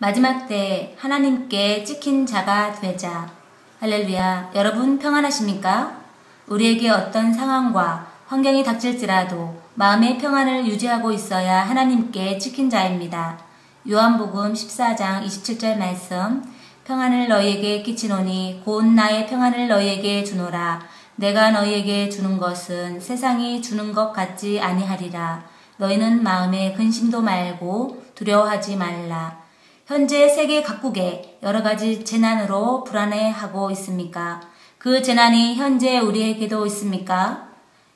마지막 때 하나님께 찍힌 자가 되자. 할렐루야. 여러분 평안하십니까? 우리에게 어떤 상황과 환경이 닥칠지라도 마음의 평안을 유지하고 있어야 하나님께 찍힌 자입니다. 요한복음 14장 27절 말씀 평안을 너희에게 끼치노니 곧 나의 평안을 너희에게 주노라. 내가 너희에게 주는 것은 세상이 주는 것 같지 아니하리라. 너희는 마음에 근심도 말고 두려워하지 말라. 현재 세계 각국에 여러 가지 재난으로 불안해하고 있습니까? 그 재난이 현재 우리에게도 있습니까?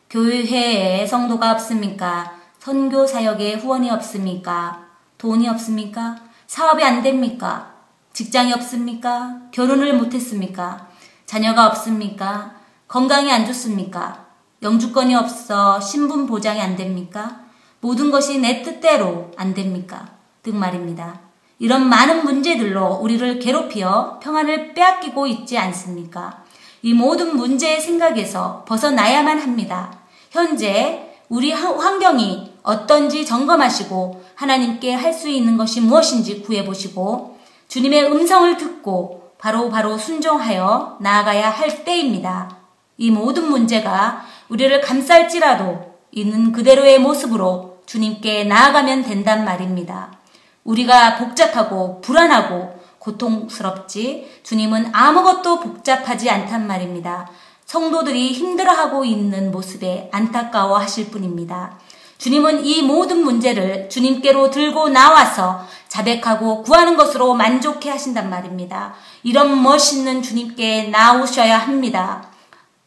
교회에 성도가 없습니까? 선교 사역에 후원이 없습니까? 돈이 없습니까? 사업이 안 됩니까? 직장이 없습니까? 결혼을 못했습니까? 자녀가 없습니까? 건강이 안 좋습니까? 영주권이 없어 신분 보장이 안 됩니까? 모든 것이 내 뜻대로 안 됩니까? 등 말입니다. 이런 많은 문제들로 우리를 괴롭히어 평안을 빼앗기고 있지 않습니까? 이 모든 문제의 생각에서 벗어나야만 합니다. 현재 우리 환경이 어떤지 점검하시고 하나님께 할 수 있는 것이 무엇인지 구해보시고 주님의 음성을 듣고 바로 바로 순종하여 나아가야 할 때입니다. 이 모든 문제가 우리를 감쌀지라도 있는 그대로의 모습으로 주님께 나아가면 된단 말입니다. 우리가 복잡하고 불안하고 고통스럽지 주님은 아무것도 복잡하지 않단 말입니다. 성도들이 힘들어하고 있는 모습에 안타까워 하실 뿐입니다. 주님은 이 모든 문제를 주님께로 들고 나와서 자백하고 구하는 것으로 만족해 하신단 말입니다. 이런 멋있는 주님께 나오셔야 합니다.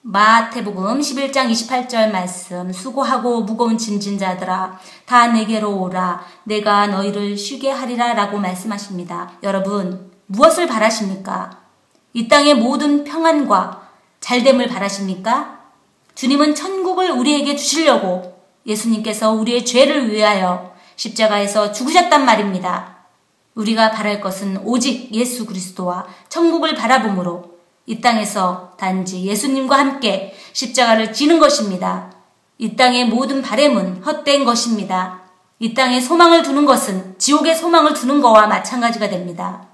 마태복음 11장 28절 말씀 수고하고 무거운 짐진 자들아 다 내게로 오라 내가 너희를 쉬게 하리라 라고 말씀하십니다. 여러분 무엇을 바라십니까? 이 땅의 모든 평안과 잘됨을 바라십니까? 주님은 천국을 우리에게 주시려고 예수님께서 우리의 죄를 위하여 십자가에서 죽으셨단 말입니다. 우리가 바랄 것은 오직 예수 그리스도와 천국을 바라보므로 이 땅에서 단지 예수님과 함께 십자가를 지는 것입니다. 이 땅의 모든 바램은 헛된 것입니다. 이 땅에 소망을 두는 것은 지옥의 소망을 두는 것과 마찬가지가 됩니다.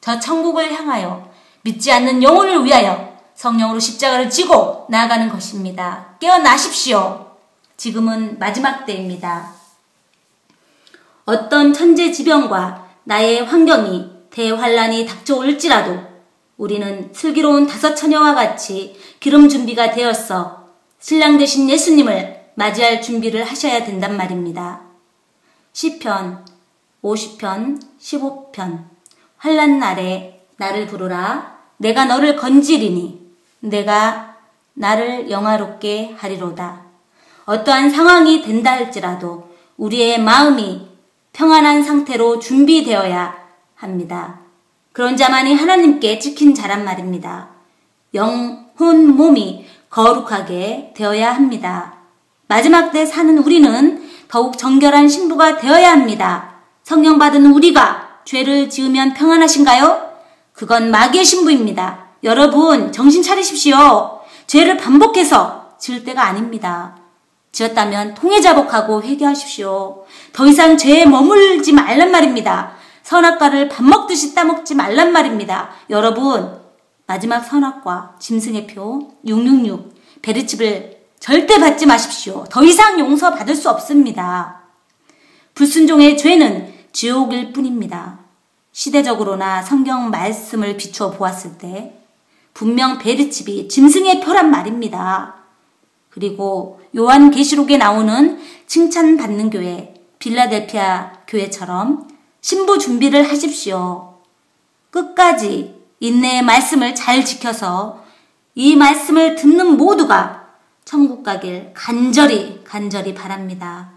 저 천국을 향하여 믿지 않는 영혼을 위하여 성령으로 십자가를 지고 나아가는 것입니다. 깨어나십시오. 지금은 마지막 때입니다. 어떤 천재지변과 나의 환경이 대환란이 닥쳐올지라도 우리는 슬기로운 다섯 처녀와 같이 기름 준비가 되었어 신랑 되신 예수님을 맞이할 준비를 하셔야 된단 말입니다. 시편 50편 15편 환란 날에 나를 부르라 내가 너를 건지리니 내가 나를 영화롭게 하리로다. 어떠한 상황이 된다 할지라도 우리의 마음이 평안한 상태로 준비되어야 합니다. 그런 자만이 하나님께 찍힌 자란 말입니다. 영혼 몸이 거룩하게 되어야 합니다. 마지막 때 사는 우리는 더욱 정결한 신부가 되어야 합니다. 성령 받은 우리가 죄를 지으면 평안하신가요? 그건 마귀의 신부입니다. 여러분, 정신 차리십시오. 죄를 반복해서 지을 때가 아닙니다. 지었다면 통해 자복하고 회개하십시오. 더 이상 죄에 머물지 말란 말입니다. 선악과를 밥 먹듯이 따먹지 말란 말입니다. 여러분, 마지막 선악과 짐승의 표 666 베르칩을 절대 받지 마십시오. 더 이상 용서 받을 수 없습니다. 불순종의 죄는 지옥일 뿐입니다. 시대적으로나 성경 말씀을 비추어 보았을 때 분명 베르칩이 짐승의 표란 말입니다. 그리고 요한 계시록에 나오는 칭찬받는 교회 빌라델피아 교회처럼 신부 준비를 하십시오. 끝까지 인내의 말씀을 잘 지켜서 이 말씀을 듣는 모두가 천국 가길 간절히 간절히 바랍니다.